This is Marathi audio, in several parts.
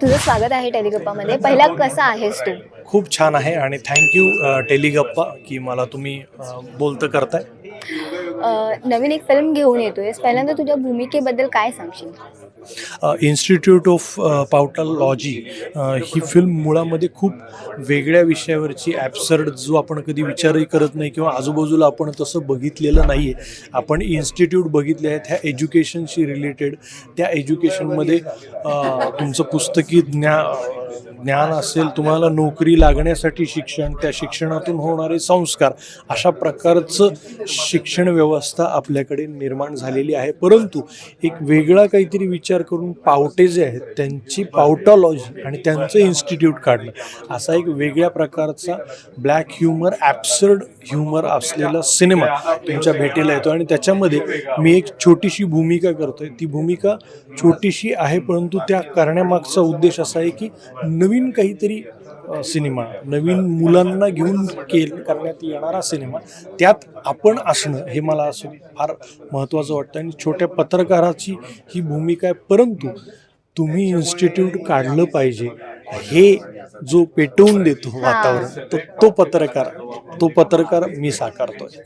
तुझं स्वागत आहे टेलिगप्पामध्ये. पहिला कसा आहेस तू? खूप छान आहे आणि थँक्यू टेलिगप्पा की मला तुम्ही बोलतं करताय. नवीन एक फिल्म घेऊन येतोयस पहिल्यांदा तुझ्या भूमिकेबद्दल काय सांगशील? इन्स्टिट्यूट ऑफ पावटॉलॉजी ही फिल्म मुळामध्ये खूप वेगळ्या विषयावरची ॲप्सर्ड जो आपण कधी विचारही करत नाही किंवा आजूबाजूला आपण तसं बघितलेलं नाही आहे आपण इन्स्टिट्यूट बघितले आहेत ह्या एज्युकेशनशी रिलेटेड त्या एज्युकेशनमध्ये तुमचं पुस्तकी ज्ञा ज्ञान असेल तुम्हाला नोकरी लागण्यासाठी शिक्षण त्या शिक्षणातून होणारे संस्कार अशा प्रकारचं शिक्षण व्यवस्था आपल्याकडे निर्माण झालेली आहे. परंतु एक वेगळा काहीतरी विचार करून पावटे जे आहेत त्यांची पावटॉलॉजी आणि त्यांचं इन्स्टिट्यूट काढणं असा एक वेगळ्या प्रकारचा ब्लॅक ह्युमर ॲप्सर्ड ह्युमर असलेला सिनेमा तुमच्या भेटीला येतो. आणि त्याच्यामध्ये मी एक छोटीशी भूमिका करतोय. ती भूमिका छोटीशी आहे परंतु त्या करण्यामागचा उद्देश असा आहे की नवीन काहीतरी अ, सिनेमा नवीन मुलांना घेऊन केल करण्यात येणारा सिनेमा त्यात आपण असणं हे मला असं फार महत्त्वाचं वाटतं. आणि छोट्या पत्रकाराची ही भूमिका आहे परंतु तुम्ही इन्स्टिट्यूट काढलं पाहिजे. हे जो पेटवून देतो वातावरण तो तो पत्रकार तो पत्रकार मी साकारतोय.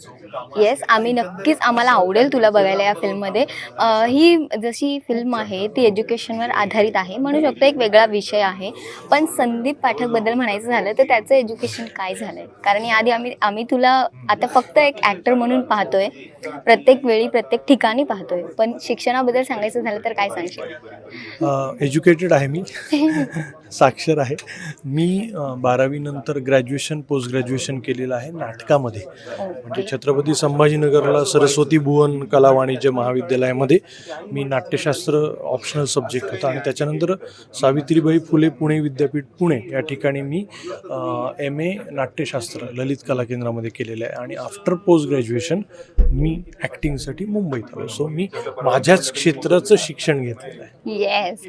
येस आम्ही नक्कीच आम्हाला आवडेल तुला बघायला या फिल्ममध्ये. ही जशी फिल्म आहे ती एज्युकेशनवर आधारित आहे म्हणू शकतो एक वेगळा विषय आहे. पण संदीप पाठकबद्दल म्हणायचं झालं तर त्याचं एज्युकेशन काय झालं आहे कारण याआधी आम्ही आम्ही तुला आता फक्त एक ॲक्टर म्हणून पाहतोय. प्रत्येक वेळी प्रत्येक ठिकाणी पाहतोय. पण शिक्षणाबद्दल सांगायचं झालं तर काय सांगशील? एज्युकेटेड आहे मी. साक्षर आहे. मी बारावीनंतर ग्रॅज्युएशन पोस्ट ग्रॅज्युएशन केलेलं आहे. नाटकामध्ये. म्हणजे छत्रपती संभाजीनगरला सरस्वती भुवन कला वाणिज्य महाविद्यालयामध्ये मी नाट्यशास्त्र ऑप्शनल सब्जेक्ट होता. आणि त्याच्यानंतर सावित्रीबाई फुले पुणे विद्यापीठ पुणे या ठिकाणी मी एम ए नाट्यशास्त्र ललित कला केंद्रामध्ये केलेलं आहे. आणि आफ्टर पोस्ट ग्रॅज्युएशन मी ॲक्टिंगसाठी मुंबईत आलो. सो मी माझ्याच क्षेत्राचं शिक्षण घेतलेलं आहे. येस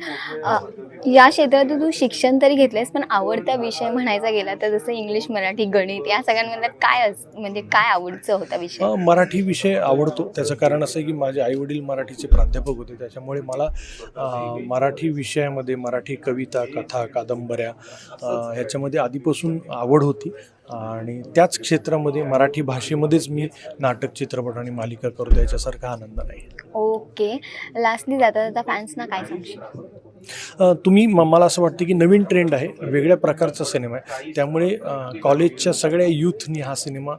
या क्षेत्रात तू शिक्षण तरी घेतलंयस पण आवडता विषय म्हणायचा गेला तर जसं इंग्लिश मराठी गणित या सगळ्यांमधला काय म्हणजे काय आवडचं होता विषय मराठी विषय आवडतो. त्याचं कारण असं आहे की माझे आईवडील मराठीचे प्राध्यापक होते. त्याच्यामुळे मला मराठी विषयामध्ये मराठी कविता कथा कादंबऱ्या ह्याच्यामध्ये आधीपासून आवड होती. आणि त्याच क्षेत्रामध्ये मराठी भाषेमध्येच मी नाटक चित्रपट आणि मालिका करतो याच्यासारखा आनंद नाही. ओके. लास्टली जाता जाता फॅन्सना काय सांगशील? तुम्ही म- मला असं वाटतं की नवीन ट्रेंड आहे वेगळ्या प्रकारचा सिनेमा आहे. त्यामुळे कॉलेजच्या सगळ्या यूथनी हा सिनेमा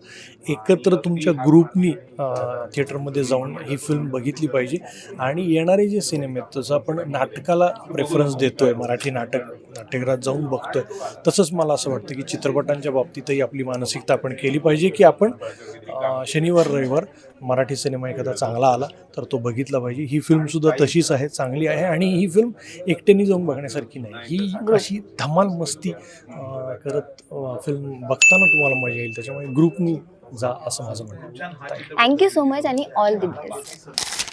एकत्र तुमच्या ग्रुपनी थिएटरमध्ये जाऊन ही फिल्म बघितली पाहिजे. आणि येणारे जे सिनेमे आहेत तसं आपण नाटकाला प्रेफरन्स देतोय मराठी नाटक नाट्यगृहात जाऊन बघतोय तसंच मला असं वाटतं की चित्रपटांच्या बाबतीतही आपली मानसिकता आपण केली पाहिजे की आपण शनिवार रविवार मराठी सिनेमा एखादा चांगला आला तर तो बघितला पाहिजे. ही फिल्मसुद्धा तशीच आहे चांगली आहे आणि ही फिल्म एकट्याने जाऊन बघण्यासारखी नाही. ही अशी धमाल मस्ती करत फिल्म बघताना तुम्हाला मजा येईल. त्याच्यामुळे ग्रुपनी जा असं माझं म्हणणं थँक्यू सो मच आणि ऑल द बेस्ट